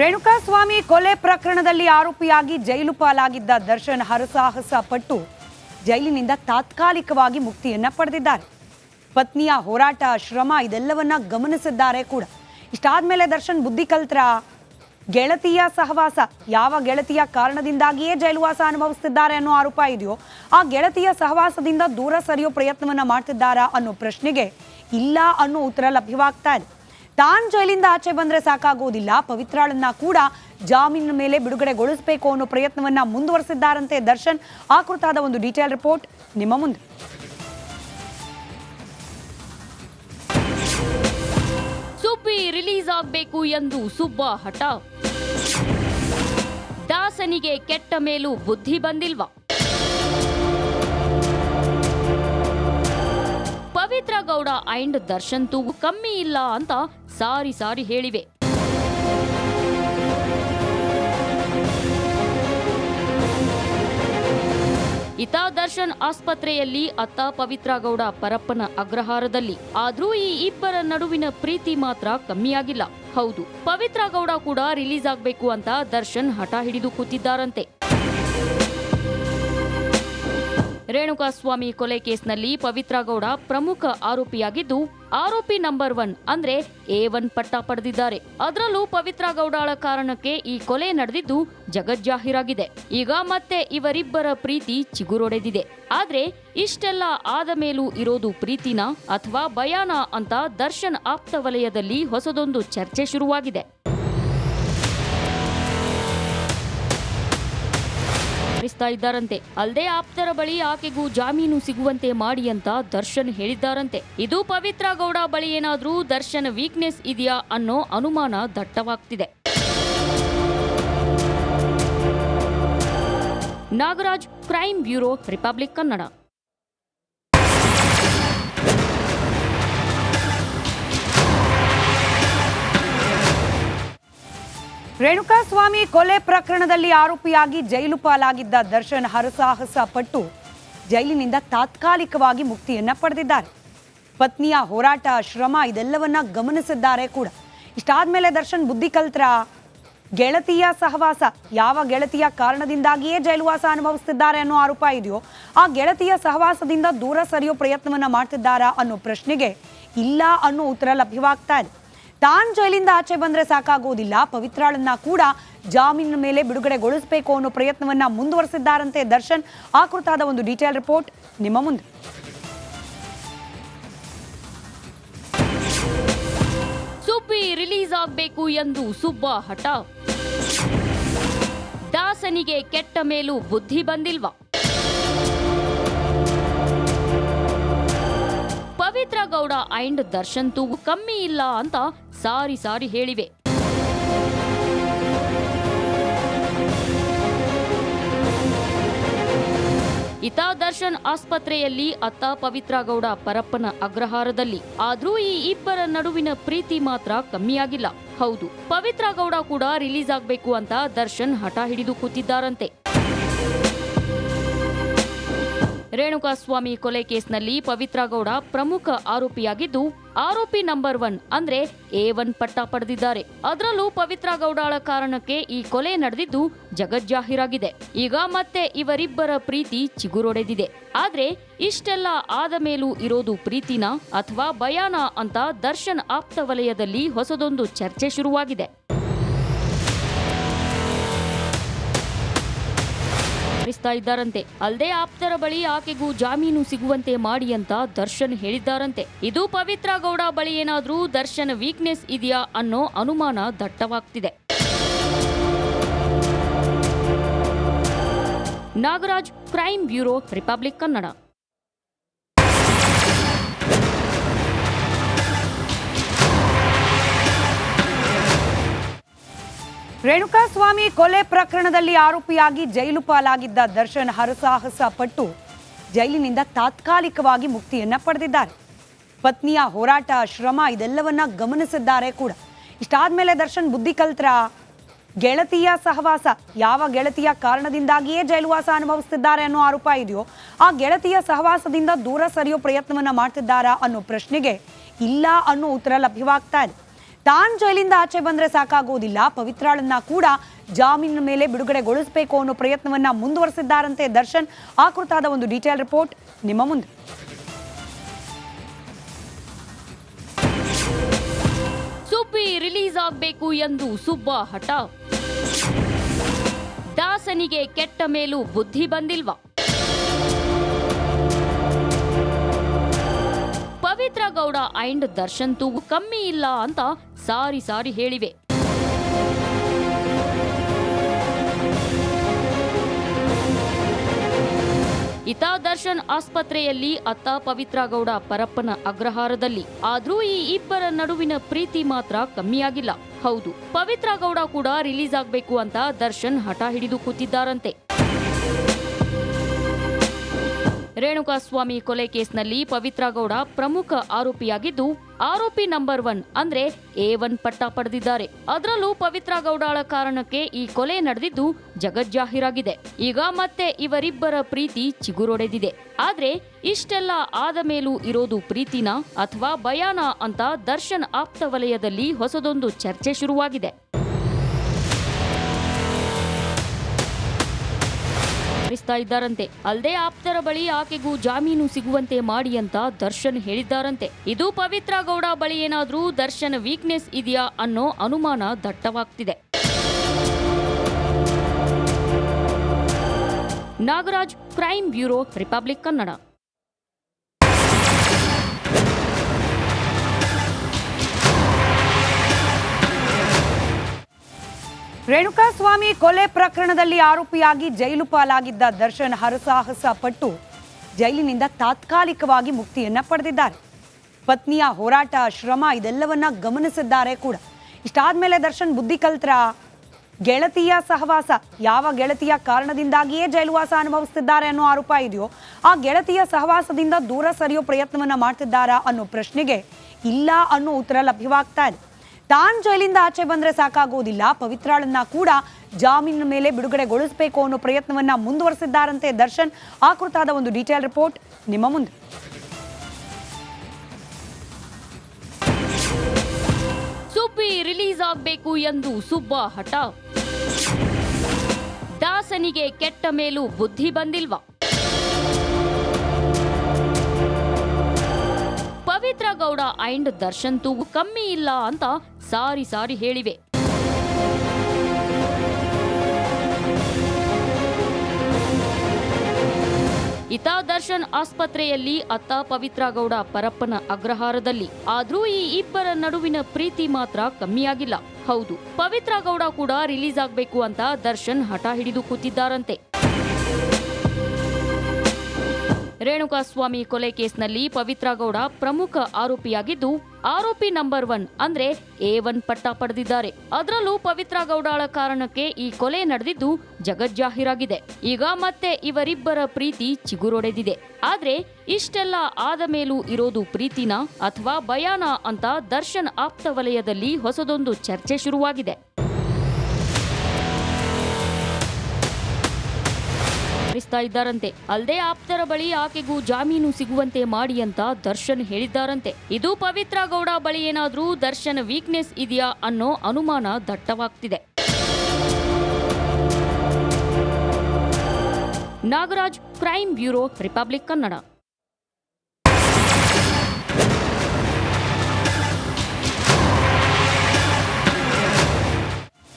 ರೇಣುಕಾಸ್ವಾಮಿ ಕೊಲೆ ಪ್ರಕರಣದಲ್ಲಿ ಆರೋಪಿಯಾಗಿ ಜೈಲು ಪಾಲಾಗಿದ್ದ ದರ್ಶನ್ ಹರಸಾಹಸ ಪಟ್ಟು ಜೈಲಿನಿಂದ ತಾತ್ಕಾಲಿಕವಾಗಿ ಮುಕ್ತಿಯನ್ನ ಪಡೆದಿದ್ದಾರೆ. ಪತ್ನಿಯ ಹೋರಾಟ, ಶ್ರಮ ಇದೆಲ್ಲವನ್ನ ಗಮನಿಸಿದ್ದಾರೆ ಕೂಡ. ಇಷ್ಟಾದ್ಮೇಲೆ ದರ್ಶನ್ ಬುದ್ಧಿ ಕಲ್ತ್ರ, ಗೆಳತಿಯ ಸಹವಾಸ, ಯಾವ ಗೆಳತಿಯ ಕಾರಣದಿಂದಾಗಿಯೇ ಜೈಲುವಾಸ ಅನುಭವಿಸ್ತಿದ್ದಾರೆ ಅನ್ನೋ ಆರೋಪ ಇದೆಯೋ, ಆ ಗೆಳತಿಯ ಸಹವಾಸದಿಂದ ದೂರ ಸರಿಯೋ ಪ್ರಯತ್ನವನ್ನ ಮಾಡ್ತಿದ್ದಾರಾ ಅನ್ನೋ ಪ್ರಶ್ನೆಗೆ ಇಲ್ಲ ಅನ್ನೋ ಉತ್ತರ ಲಭ್ಯವಾಗ್ತಾ ಇದೆ. ತಾನ್ ಜೈಲಿಂದ ಆಚೆ ಬಂದ್ರೆ ಸಾಕಾಗೋದಿಲ್ಲ ಪವಿತ್ರಾಳನ್ನ ಕೂಡ ಜಾಮೀನಿನ ಮೇಲೆ ಬಿಡುಗಡೆಗೊಳಿಸಬೇಕು ಅನ್ನೋ ಪ್ರಯತ್ನವನ್ನ ಮುಂದುವರೆಸಿದ್ದಾರಂತೆ ದರ್ಶನ್. ಆ ಕುರಿತಾದ ಒಂದು ಡೀಟೇಲ್ ರಿಪೋರ್ಟ್ ನಿಮ್ಮ ಮುಂದೆ. ಸುಬ್ಬಿ ರಿಲೀಸ್ ಆಗಬೇಕು ಎಂದು ಸುಬ್ಬ ಹಠ. ದಾಸನಿಗೆ ಕೆಟ್ಟ ಮೇಲೂ ಬುದ್ಧಿ ಬಂದಿಲ್ವಾ? ಪವಿತ್ರ ಗೌಡ ಅಂಡ್ ದರ್ಶನ್ ತೂಗು ಕಮ್ಮಿ ಇಲ್ಲ ಅಂತ ಸಾರಿ ಸಾರಿ ಹೇಳಿವೆ. ಇತ ದರ್ಶನ್ ಆಸ್ಪತ್ರೆಯಲ್ಲಿ ಅತ್ತ ಪವಿತ್ರ ಗೌಡ ಪರಪ್ಪನ ಅಗ್ರಹಾರದಲ್ಲಿ. ಆದ್ರೂ ಈ ಇಬ್ಬರ ನಡುವಿನ ಪ್ರೀತಿ ಮಾತ್ರ ಕಮ್ಮಿಯಾಗಿಲ್ಲ. ಹೌದು, ಪವಿತ್ರ ಗೌಡ ಕೂಡ ರಿಲೀಸ್ ಆಗ್ಬೇಕು ಅಂತ ದರ್ಶನ್ ಹಠ ಹಿಡಿದು ಕೂತಿದ್ದಾರಂತೆ. ರೇಣುಕಾಸ್ವಾಮಿ ಕೊಲೆ ಕೇಸ್ನಲ್ಲಿ ಪವಿತ್ರ ಗೌಡ ಪ್ರಮುಖ ಆರೋಪಿಯಾಗಿದ್ದು, ಆರೋಪಿ ನಂಬರ್ ಒನ್ ಅಂದ್ರೆ ಎ ಒನ್ ಪಟ್ಟ ಪಡೆದಿದ್ದಾರೆ. ಅದರಲ್ಲೂ ಪವಿತ್ರ ಗೌಡಾಳ ಕಾರಣಕ್ಕೆ ಈ ಕೊಲೆ ನಡೆದಿದ್ದು ಜಗಜ್ಜಾಹೀರಾಗಿದೆ. ಈಗ ಮತ್ತೆ ಇವರಿಬ್ಬರ ಪ್ರೀತಿ ಚಿಗುರೊಡೆದಿದೆ. ಆದ್ರೆ ಇಷ್ಟೆಲ್ಲ ಆದ ಮೇಲೂ ಇರೋದು ಪ್ರೀತಿನ ಅಥವಾ ಭಯಾನ ಅಂತ ದರ್ಶನ್ ಆಪ್ತ ವಲಯದಲ್ಲಿ ಹೊಸದೊಂದು ಚರ್ಚೆ ಶುರುವಾಗಿದೆ. ವಿಸ್ತರಿಸ್ತಾ ಇದ್ದಾರಂತೆ. ಅಲ್ಲದೆ ಆಪ್ತರ ಬಳಿ ಆಕೆಗೂ ಜಾಮೀನು ಸಿಗುವಂತೆ ಮಾಡಿ ಅಂತ ದರ್ಶನ್ ಹೇಳಿದ್ದಾರಂತೆ. ಇದು ಪವಿತ್ರ ಗೌಡ ಬಳಿ ಏನಾದರೂ ದರ್ಶನ್ ವೀಕ್ನೆಸ್ ಇದೆಯಾ ಅನ್ನೋ ಅನುಮಾನ ದಟ್ಟವಾಗ್ತಿದೆ. Nagaraj crime bureau Republic Kannada Renukaswamy ಕೊಲೆ ಪ್ರಕರಣದಲ್ಲಿ ಆರೋಪಿಯಾಗಿ ಜೈಲು ಪಾಲಾಗಿದ್ದ ದರ್ಶನ್ ಹರಸಾಹಸ ಪಟ್ಟು ಜೈಲಿನಿಂದ ತಾತ್ಕಾಲಿಕವಾಗಿ ಮುಕ್ತಿಯನ್ನ ಪಡೆದಿದ್ದಾರೆ. ಪತ್ನಿಯ ಹೋರಾಟ, ಶ್ರಮ ಇದೆಲ್ಲವನ್ನ ಗಮನಿಸಿದ್ದಾರೆ ಕೂಡ. ಇಷ್ಟಾದ್ಮೇಲೆ ದರ್ಶನ್ ಬುದ್ಧಿ ಕಲ್ತ್ರ ಗೆಳತಿಯ ಸಹವಾಸ, ಯಾವ ಗೆಳತಿಯ ಕಾರಣದಿಂದಾಗಿಯೇ ಜೈಲುವಾಸ ಅನುಭವಿಸ್ತಿದ್ದಾರೆ ಅನ್ನೋ ಆರೋಪ ಇದೆಯೋ, ಆ ಗೆಳತಿಯ ಸಹವಾಸದಿಂದ ದೂರ ಸರಿಯೋ ಪ್ರಯತ್ನವನ್ನ ಮಾಡ್ತಿದ್ದಾರಾ ಅನ್ನೋ ಪ್ರಶ್ನೆಗೆ ಇಲ್ಲ ಅನ್ನೋ ಉತ್ತರ ಲಭ್ಯವಾಗ್ತಾ ಇದೆ. ತಾನ್ ಜೈಲಿಂದ ಆಚೆ ಬಂದ್ರೆ ಸಾಕಾಗೋದಿಲ್ಲ. ಪವಿತ್ರಾಳನ್ನ ಕೂಡ ಜಾಮೀನಿನ ಮೇಲೆ ಬಿಡುಗಡೆಗೊಳಿಸಬೇಕು ಅನ್ನೋ ಪ್ರಯತ್ನವನ್ನ ಮುಂದುವರೆಸಿದ್ದಾರಂತೆ ದರ್ಶನ್. ಆ ಕುರಿತಾದ ಒಂದು ಡೀಟೇಲ್ ರಿಪೋರ್ಟ್ ನಿಮ್ಮ ಮುಂದೆ. ಸುಬ್ಬಿ ರಿಲೀಸ್ ಆಗಬೇಕು ಎಂದು ಸುಬ್ಬ ಹಠ. ದಾಸನಿಗೆ ಕೆಟ್ಟ ಮೇಲೂ ಬುದ್ಧಿ ಬಂದಿಲ್ವಾ? ಪವಿತ್ರ ಗೌಡ ಅಂಡ್ ದರ್ಶನ್ ತೂಗು ಕಮ್ಮಿ ಇಲ್ಲ ಅಂತ ಸಾರಿ ಸಾರಿ ಹೇಳಿವೆ. ಇತ ದರ್ಶನ್ ಆಸ್ಪತ್ರೆಯಲ್ಲಿ ಅತ್ತ ಪವಿತ್ರ ಗೌಡ ಪರಪ್ಪನ ಅಗ್ರಹಾರದಲ್ಲಿ. ಆದ್ರೂ ಈ ಇಬ್ಬರ ನಡುವಿನ ಪ್ರೀತಿ ಮಾತ್ರ ಕಮ್ಮಿಯಾಗಿಲ್ಲ. ಹೌದು, ಪವಿತ್ರ ಗೌಡ ಕೂಡ ರಿಲೀಸ್ ಆಗ್ಬೇಕು ಅಂತ ದರ್ಶನ್ ಹಠ ಹಿಡಿದು ಕೂತಿದ್ದಾರಂತೆ. ರೇಣುಕಾಸ್ವಾಮಿ ಕೊಲೆ ಕೇಸ್ನಲ್ಲಿ ಪವಿತ್ರಗೌಡ ಪ್ರಮುಖ ಆರೋಪಿಯಾಗಿದ್ದು, ಆರೋಪಿ ನಂಬರ್ ಒನ್ ಅಂದ್ರೆ ಎ ಒನ್ ಪಟ್ಟ ಪಡೆದಿದ್ದಾರೆ. ಅದರಲ್ಲೂ ಪವಿತ್ರ ಗೌಡಳ ಕಾರಣಕ್ಕೆ ಈ ಕೊಲೆ ನಡೆದಿದ್ದು ಜಗಜ್ಜಾಹೀರಾಗಿದೆ. ಈಗ ಮತ್ತೆ ಇವರಿಬ್ಬರ ಪ್ರೀತಿ ಚಿಗುರೊಡೆದಿದೆ. ಆದ್ರೆ ಇಷ್ಟೆಲ್ಲ ಆದ ಮೇಲೂ ಇರೋದು ಪ್ರೀತಿನ ಅಥವಾ ಭಯಾನ ಅಂತ ದರ್ಶನ್ ಆಪ್ತ ವಲಯದಲ್ಲಿ ಹೊಸದೊಂದು ಚರ್ಚೆ ಶುರುವಾಗಿದೆ. ವಿಸ್ತರಿಸ್ತಾ ಇದ್ದಾರಂತೆ. ಅಲ್ಲದೆ ಆಪ್ತರ ಬಳಿ ಆಕೆಗೂ ಜಾಮೀನು ಸಿಗುವಂತೆ ಮಾಡಿ ಅಂತ ದರ್ಶನ್ ಹೇಳಿದ್ದಾರಂತೆ. ಇದು ಪವಿತ್ರ ಗೌಡ ಬಳಿ ಏನಾದರೂ ದರ್ಶನ್ ವೀಕ್ನೆಸ್ ಇದೆಯಾ ಅನ್ನೋ ಅನುಮಾನ ದಟ್ಟವಾಗ್ತಿದೆ. Nagaraj crime bureau Republic Kannada Renukaswamy ಕೊಲೆ ಪ್ರಕರಣದಲ್ಲಿ ಆರೋಪಿಯಾಗಿ ಜೈಲು ಪಾಲಾಗಿದ್ದ ದರ್ಶನ್ ಹರಸಾಹಸ ಪಟ್ಟು ಜೈಲಿನಿಂದ ತಾತ್ಕಾಲಿಕವಾಗಿ ಮುಕ್ತಿಯನ್ನ ಪಡೆದಿದ್ದಾರೆ. ಪತ್ನಿಯ ಹೋರಾಟ, ಶ್ರಮ ಇದೆಲ್ಲವನ್ನ ಗಮನಿಸಿದ್ದಾರೆ ಕೂಡ. ಇಷ್ಟಾದ್ಮೇಲೆ ದರ್ಶನ್ ಬುದ್ಧಿ ಕಲ್ತ್ರ, ಗೆಳತಿಯ ಸಹವಾಸ, ಯಾವ ಗೆಳತಿಯ ಕಾರಣದಿಂದಾಗಿಯೇ ಜೈಲುವಾಸ ಅನುಭವಿಸ್ತಿದ್ದಾರೆ ಅನ್ನೋ ಆರೋಪ ಇದೆಯೋ, ಆ ಗೆಳತಿಯ ಸಹವಾಸದಿಂದ ದೂರ ಸರಿಯೋ ಪ್ರಯತ್ನವನ್ನ ಮಾಡ್ತಿದ್ದಾರಾ ಅನ್ನೋ ಪ್ರಶ್ನೆಗೆ ಇಲ್ಲ ಅನ್ನೋ ಉತ್ತರ ಲಭ್ಯವಾಗ್ತಾ ಇದೆ. ತಾನ್ ಜೈಲಿಂದ ಆಚೆ ಬಂದರೆ ಸಾಕಾಗುವುದಿಲ್ಲ. ಪವಿತ್ರಾಳನ್ನ ಕೂಡ ಜಾಮೀನಿನ ಮೇಲೆ ಬಿಡುಗಡೆಗೊಳಿಸಬೇಕು ಅನ್ನೋ ಪ್ರಯತ್ನವನ್ನ ಮುಂದುವರೆಸಿದ್ದಾರಂತೆ ದರ್ಶನ್. ಆ ಕುರಿತಾದ ಒಂದು ಡೀಟೇಲ್ ರಿಪೋರ್ಟ್ ನಿಮ್ಮ ಮುಂದೆ. ಸುಬ್ಬಿ ರಿಲೀಸ್ ಆಗಬೇಕು ಎಂದು ಸುಬ್ಬ ಹಠ. ದಾಸನಿಗೆ ಕೆಟ್ಟ ಮೇಲೂ ಬುದ್ಧಿ ಬಂದಿಲ್ವಾ? ಪವಿತ್ರ ಗೌಡ ಅಂಡ್ ದರ್ಶನ್ ತೂಗು ಕಮ್ಮಿ ಇಲ್ಲ ಅಂತ ಸಾರಿ ಸಾರಿ ಹೇಳಿವೆ. ಇತ ದರ್ಶನ್ ಆಸ್ಪತ್ರೆಯಲ್ಲಿ ಅತ್ತ ಪವಿತ್ರ ಗೌಡ ಪರಪ್ಪನ ಅಗ್ರಹಾರದಲ್ಲಿ. ಆದ್ರೂ ಈ ಇಬ್ಬರ ನಡುವಿನ ಪ್ರೀತಿ ಮಾತ್ರ ಕಮ್ಮಿಯಾಗಿಲ್ಲ. ಹೌದು ಪವಿತ್ರ ಗೌಡ ಕೂಡ ರಿಲೀಸ್ ಆಗ್ಬೇಕು ಅಂತ ದರ್ಶನ್ ಹಠ ಹಿಡಿದು ಕೂತಿದ್ದಾರಂತೆ. ರೇಣುಕಾಸ್ವಾಮಿ ಕೊಲೆ ಕೇಸ್ನಲ್ಲಿ ಪವಿತ್ರ ಗೌಡ ಪ್ರಮುಖ ಆರೋಪಿಯಾಗಿದ್ದು, ಆರೋಪಿ ನಂಬರ್ ಒನ್ ಅಂದ್ರೆ ಎ ಒನ್ ಪಟ್ಟ ಪಡೆದಿದ್ದಾರೆ. ಅದರಲ್ಲೂ ಪವಿತ್ರ ಗೌಡಾಳ ಕಾರಣಕ್ಕೆ ಈ ಕೊಲೆ ನಡೆದಿದ್ದು ಜಗಜ್ಜಾಹೀರಾಗಿದೆ. ಈಗ ಮತ್ತೆ ಇವರಿಬ್ಬರ ಪ್ರೀತಿ ಚಿಗುರೊಡೆದಿದೆ. ಆದ್ರೆ ಇಷ್ಟೆಲ್ಲ ಆದ ಮೇಲೂ ಇರೋದು ಪ್ರೀತಿನ ಅಥವಾ ಭಯಾನ ಅಂತ ದರ್ಶನ್ ಆಪ್ತ ವಲಯದಲ್ಲಿ ಹೊಸದೊಂದು ಚರ್ಚೆ ಶುರುವಾಗಿದೆ. ವಿಸ್ತರಿಸ್ತಾ ಇದ್ದಾರಂತೆ. ಅಲ್ಲದೆ ಆಪ್ತರ ಬಳಿ ಆಕೆಗೂ ಜಾಮೀನು ಸಿಗುವಂತೆ ಮಾಡಿ ಅಂತ ದರ್ಶನ್ ಹೇಳಿದ್ದಾರಂತೆ. ಇದು ಪವಿತ್ರ ಗೌಡ ಬಳಿ ಏನಾದರೂ ದರ್ಶನ್ ವೀಕ್ನೆಸ್ ಇದೆಯಾ ಅನ್ನೋ ಅನುಮಾನ ದಟ್ಟವಾಗ್ತಿದೆ. Nagaraj crime bureau Republic Kannada Renukaswamy ಕೊಲೆ ಪ್ರಕರಣದಲ್ಲಿ ಆರೋಪಿಯಾಗಿ ಜೈಲು ಪಾಲಾಗಿದ್ದ ದರ್ಶನ್ ಹರಸಾಹಸ ಪಟ್ಟು ಜೈಲಿನಿಂದ ತಾತ್ಕಾಲಿಕವಾಗಿ ಮುಕ್ತಿಯನ್ನ ಪಡೆದಿದ್ದಾರೆ. ಪತ್ನಿಯ ಹೋರಾಟ, ಶ್ರಮ ಇದೆಲ್ಲವನ್ನ ಗಮನಿಸಿದ್ದಾರೆ ಕೂಡ. ಇಷ್ಟಾದ್ಮೇಲೆ ದರ್ಶನ್ ಬುದ್ಧಿ ಕಲ್ತ್ರ, ಗೆಳತಿಯ ಸಹವಾಸ, ಯಾವ ಗೆಳತಿಯ ಕಾರಣದಿಂದಾಗಿಯೇ ಜೈಲುವಾಸ ಅನುಭವಿಸ್ತಿದ್ದಾರೆ ಅನ್ನೋ ಆರೋಪ ಇದೆಯೋ, ಆ ಗೆಳತಿಯ ಸಹವಾಸದಿಂದ ದೂರ ಸರಿಯೋ ಪ್ರಯತ್ನವನ್ನ ಮಾಡ್ತಿದ್ದಾರಾ ಅನ್ನೋ ಪ್ರಶ್ನೆಗೆ ಇಲ್ಲ ಅನ್ನೋ ಉತ್ತರ ಲಭ್ಯವಾಗ್ತಾ ಇದೆ. ತಾನ್ ಜೈಲಿಂದ ಆಚೆ ಬಂದ್ರೆ ಸಾಕಾಗೋದಿಲ್ಲ ಪವಿತ್ರಾಳನ್ನ ಕೂಡ ಜಾಮೀನಿನ ಮೇಲೆ ಬಿಡುಗಡೆಗೊಳಿಸಬೇಕು ಅನ್ನೋ ಪ್ರಯತ್ನವನ್ನ ಮುಂದುವರೆಸಿದ್ದಾರಂತೆ ದರ್ಶನ್. ಆ ಕುರಿತಾದ ಒಂದು ಡೀಟೇಲ್ ರಿಪೋರ್ಟ್ ನಿಮ್ಮ ಮುಂದೆ. ಸುಬ್ಬಿ ರಿಲೀಸ್ ಆಗಬೇಕು ಎಂದು ಸುಬ್ಬ ಹಠ. ದಾಸನಿಗೆ ಕೆಟ್ಟ ಮೇಲೂ ಬುದ್ಧಿ ಬಂದಿಲ್ವಾ? ಪವಿತ್ರ ಗೌಡ ಅಂಡ್ ದರ್ಶನ್ ತೂಗು ಕಮ್ಮಿ ಇಲ್ಲ ಅಂತ ಸಾರಿ ಸಾರಿ ಹೇಳಿವೆ. ಇತ ದರ್ಶನ್ ಆಸ್ಪತ್ರೆಯಲ್ಲಿ ಅತ್ತ ಪವಿತ್ರ ಗೌಡ ಪರಪ್ಪನ ಅಗ್ರಹಾರದಲ್ಲಿ. ಆದ್ರೂ ಈ ಇಬ್ಬರ ನಡುವಿನ ಪ್ರೀತಿ ಮಾತ್ರ ಕಮ್ಮಿಯಾಗಿಲ್ಲ. ಹೌದು ಪವಿತ್ರ ಗೌಡ ಕೂಡ ರಿಲೀಸ್ ಆಗ್ಬೇಕು ಅಂತ ದರ್ಶನ್ ಹಠ ಹಿಡಿದು ಕೂತಿದ್ದಾರಂತೆ. ರೇಣುಕಾಸ್ವಾಮಿ ಕೊಲೆ ಕೇಸ್ನಲ್ಲಿ ಪವಿತ್ರ ಗೌಡ ಪ್ರಮುಖ ಆರೋಪಿಯಾಗಿದ್ದು, ಆರೋಪಿ ನಂಬರ್ ಒನ್ ಅಂದ್ರೆ ಎ ಒನ್ ಪಟ್ಟ ಪಡೆದಿದ್ದಾರೆ. ಅದರಲ್ಲೂ ಪವಿತ್ರ ಗೌಡಾಳ ಕಾರಣಕ್ಕೆ ಈ ಕೊಲೆ ನಡೆದಿದ್ದು ಜಗಜ್ಜಾಹಿರಾಗಿದೆ. ಈಗ ಮತ್ತೆ ಇವರಿಬ್ಬರ ಪ್ರೀತಿ ಚಿಗುರೊಡೆದಿದೆ. ಆದ್ರೆ ಇಷ್ಟೆಲ್ಲ ಆದ ಮೇಲೂ ಇರೋದು ಪ್ರೀತಿನ ಅಥವಾ ಭಯಾನ ಅಂತ ದರ್ಶನ್ ಆಪ್ತ ವಲಯದಲ್ಲಿ ಹೊಸದೊಂದು ಚರ್ಚೆ ಶುರುವಾಗಿದೆ. ವಿಸ್ತರಿಸ್ತಾ ಇದ್ದಾರಂತೆ. ಅಲ್ಲದೆ ಆಪ್ತರ ಬಳಿ ಆಕೆಗೂ ಜಾಮೀನು ಸಿಗುವಂತೆ ಮಾಡಿ ಅಂತ ದರ್ಶನ್ ಹೇಳಿದ್ದಾರಂತೆ. ಇದು ಪವಿತ್ರ ಗೌಡ ಬಳಿ ಏನಾದರೂ ದರ್ಶನ್ ವೀಕ್ನೆಸ್ ಇದೆಯಾ ಅನ್ನೋ ಅನುಮಾನ ದಟ್ಟವಾಗ್ತಿದೆ. Nagaraj crime bureau Republic Kannada